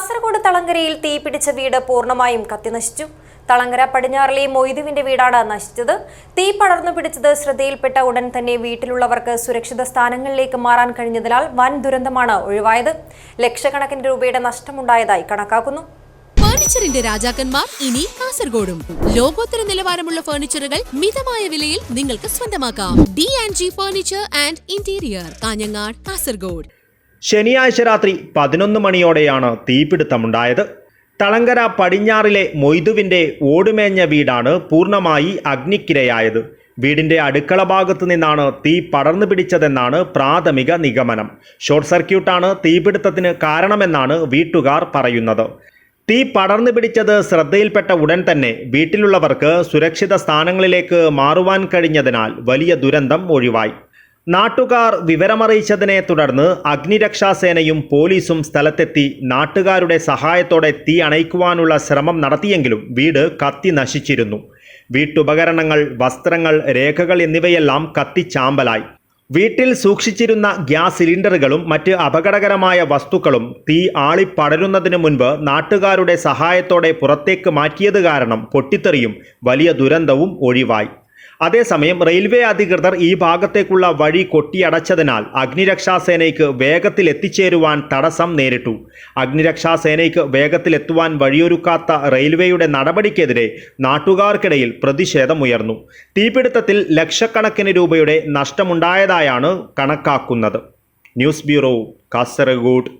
കാസർഗോഡ് തളങ്കരയിൽ തീപിടിച്ച വീട് പൂർണമായും കത്തിനശിച്ചു. തളങ്കര പടിഞ്ഞാറിലെ മൊയ്തുവിന്റെ വീടാണ് നശിച്ചത്. തീ പടർന്നു പിടിച്ചത് ശ്രദ്ധയിൽപ്പെട്ട ഉടൻ തന്നെ വീട്ടിലുള്ളവർക്ക് സുരക്ഷിത സ്ഥാനങ്ങളിലേക്ക് മാറാൻ കഴിഞ്ഞതിനാൽ വൻ ദുരന്തമാണ് ഒഴിവായത്. ലക്ഷക്കണക്കിന് രൂപയുടെ നഷ്ടമുണ്ടായതായി കണക്കാക്കുന്നു. ഫർണിച്ചറിന്റെ രാജാക്കന്മാർ ഇനി കാസർഗോഡും. ലോകോത്തര നിലവാരമുള്ള ഫർണിച്ചറുകൾ മിതമായ വിലയിൽ നിങ്ങൾക്ക് സ്വന്തമാക്കാം. D and G furniture and interior Kanhangad Kasaragod. ശനിയാഴ്ച രാത്രി പതിനൊന്ന് മണിയോടെയാണ് തീപിടുത്തമുണ്ടായത്. തളങ്കര പടിഞ്ഞാറിലെ മൊയ്തുവിന്റെ ഓടുമേഞ്ഞ വീടാണ് പൂർണമായി അഗ്നിക്കിരയായത്. വീടിന്റെ അടുക്കള ഭാഗത്തു നിന്നാണ് തീ പടർന്നു പിടിച്ചതെന്നാണ് പ്രാഥമിക നിഗമനം. ഷോർട്ട് സർക്യൂട്ടാണ് തീപിടുത്തത്തിന് കാരണമെന്നാണ് വീട്ടുകാർ പറയുന്നത്. തീ പടർന്നു പിടിച്ചത് ശ്രദ്ധയിൽപ്പെട്ട ഉടൻ തന്നെ വീട്ടിലുള്ളവർക്ക് സുരക്ഷിത സ്ഥാനങ്ങളിലേക്ക് മാറുവാൻ കഴിഞ്ഞതിനാൽ വലിയ ദുരന്തം ഒഴിവായി. നാട്ടുകാർ വിവരമറിയിച്ചതിനെ തുടർന്ന് അഗ്നിരക്ഷാസേനയും പോലീസും സ്ഥലത്തെത്തി നാട്ടുകാരുടെ സഹായത്തോടെ തീ അണയ്ക്കുവാനുള്ള ശ്രമം നടത്തിയെങ്കിലും വീട് കത്തി നശിച്ചിരുന്നു. വീട്ടുപകരണങ്ങൾ വസ്ത്രങ്ങൾ രേഖകൾ എന്നിവയെല്ലാം കത്തിച്ചാമ്പലായി വീട്ടിൽ സൂക്ഷിച്ചിരുന്ന ഗ്യാസ് സിലിണ്ടറുകളും മറ്റ് അപകടകരമായ വസ്തുക്കളും തീ ആളിപ്പടരുന്നതിന് മുൻപ് നാട്ടുകാരുടെ സഹായത്തോടെ പുറത്തേക്ക് മാറ്റിയത് കാരണം പൊട്ടിത്തെറിയും വലിയ ദുരന്തവും ഒഴിവായി. അതേസമയം റെയിൽവേ അധികൃതർ ഈ ഭാഗത്തേക്കുള്ള വഴി കൊട്ടിയടച്ചതിനാൽ അഗ്നിരക്ഷാസേനയ്ക്ക് വേഗത്തിൽ എത്തിച്ചേരുവാൻ തടസ്സം നേരിട്ടു. അഗ്നിരക്ഷാസേനയ്ക്ക് വേഗത്തിലെത്തുവാൻ വഴിയൊരുക്കാത്ത റെയിൽവേയുടെ നടപടിക്കെതിരെ നാട്ടുകാർക്കിടയിൽ പ്രതിഷേധമുയർന്നു. തീപിടുത്തത്തിൽ ലക്ഷക്കണക്കിന് രൂപയുടെ നഷ്ടമുണ്ടായതായാണ് കണക്കാക്കുന്നത്. News bureau Kasaragod.